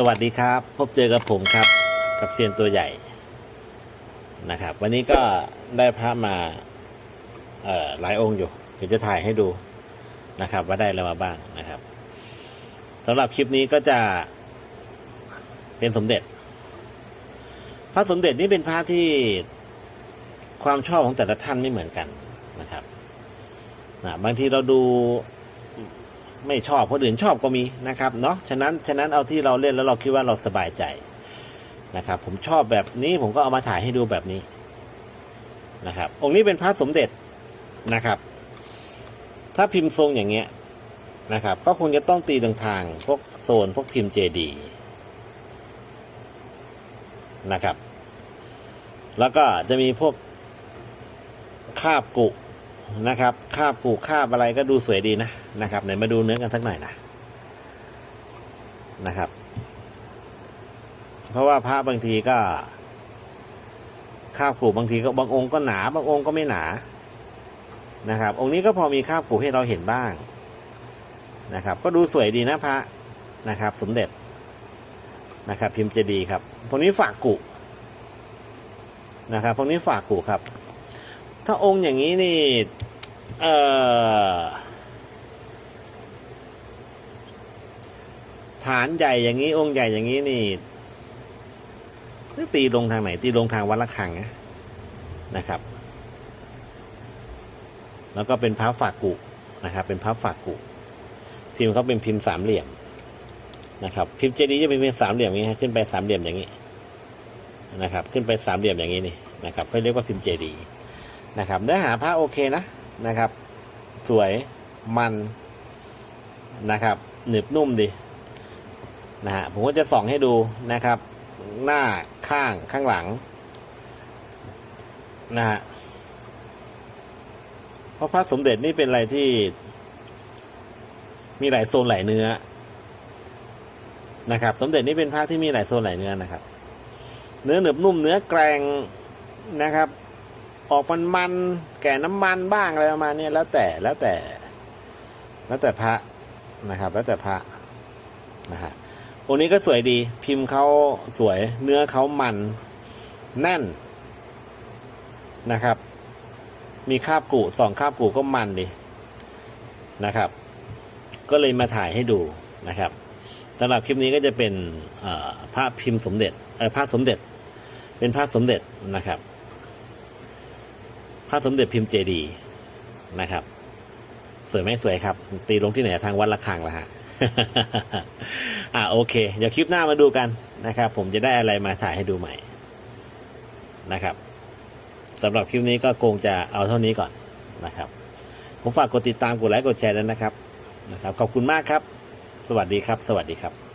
สวัสดีครับ พบเจอกับผมครับ กับเซียนตัวใหญ่นะครับ วันนี้ก็ได้พระมาเออหลายองค์อยู่เดี๋ยวจะถ่ายให้ดูนะครับ ว่าได้อะไรมาบ้างนะครับสำหรับคลิปนี้ก็จะเป็นสมเด็จ พระสมเด็จนี่เป็นพระที่ความชอบของแต่ละท่านไม่เหมือนกันนะครับนะบางทีเราดู ไม่ชอบคนอื่นชอบก็มีนะครับเนาะฉะนั้นฉะนั้นเอาที่เราเล่นแล้วเราคิดว่าเราสบายใจนะครับผมชอบแบบนี้ผมก็เอามาถ่ายให้ดูแบบนี้นะครับองค์นี้เป็นพระสมเด็จนะครับ ถ้าพิมพ์ทรงอย่างเงี้ยนะครับ ก็คงจะต้องตีทางทางพวกโซนพวกพิมพ์เจดีนะครับ แล้วก็จะมีพวกคาบกุ นะครับคาบกูคาบอะไรก็ดูสวยดีนะนะครับไหนมาดูเนื้อกันสักหน่อยนะนะครับ เพราะว่าพระบางทีก็คาบกูบางทีก็บางองค์ก็หนา บางองค์ก็ไม่หนานะครับ องค์นี้ก็พอมีคาบกูให้เราเห็นบ้างนะครับ ก็ดูสวยดีนะพระนะครับ สมเด็จนะครับ พิมพ์เจดีครับพวกนี้ฝากกุนะครับพวกนี้ฝากกุครับ ถ้าองค์อย่างนี้นี่ เออฐานใหญ่อย่างนี้ องค์ใหญ่อย่างนี้นี่ตีลงทางไหน ตีลงทางวัดละคังนะนะครับ แล้วก็เป็นพระฝากกุนะครับ เป็นพระฝากกุพิมพ์เขาเป็นพิมพ์สามเหลี่ยมนะครับ พิมพ์เจดีย์จะเป็นพิมพ์สามเหลี่ยมอย่างนี้ขึ้นไปสามเหลี่ยมอย่างนี้นะครับ ขึ้นไปสามเหลี่ยมอย่างนี้นี่นะครับเขาเรียกว่าพิมพ์เจดีย์ นะครับเนื้อหาผ้าโอเคนะนะครับ สวยมันนะครับหนึบนุ่มดีนะฮะผมก็จะส่องให้ดูนะครับ หน้าข้างข้างหลังนะฮะเพราะพระสมเด็จนี่เป็นอะไรที่มีหลายโซนหลายเนื้อนะครับ สมเด็จนี่เป็นพระที่มีหลายโซนหลายเนื้อนะครับ เนื้อหนึบนุ่มเนื้อแกรงนะครับ ออกมันมันแก่น้ำมันบ้างอะไรประมาณนี้แล้วแต่แล้วแต่ แล้วแต่พระนะครับ แล้วแต่พระนะฮะองค์นี้ก็สวยดี พิมพ์เขาสวย เนื้อเขามันแน่นนะครับ มีคาบกุสองคาบกุก็มันดีนะครับ ก็เลยมาถ่ายให้ดูนะครับสำหรับคลิปนี้ก็จะเป็นพระพิมพ์สมเด็จพระสมเด็จ เป็นพระสมเด็จนะครับ พระสมเด็จพิมพ์เจดีนะครับ สวยไหมสวยครับ ตีลงที่ไหนทางวัดละคังละฮะอ่าโอเค เดี๋ยวคลิปหน้ามาดูกันนะครับ ผมจะได้อะไรมาถ่ายให้ดูใหม่นะครับสำหรับคลิปนี้ก็คงจะเอาเท่านี้ก่อนนะครับ ผมฝากกดติดตามกดไลค์กดแชร์ด้วยนะครับนะครับ ขอบคุณมากครับ สวัสดีครับ สวัสดีครับ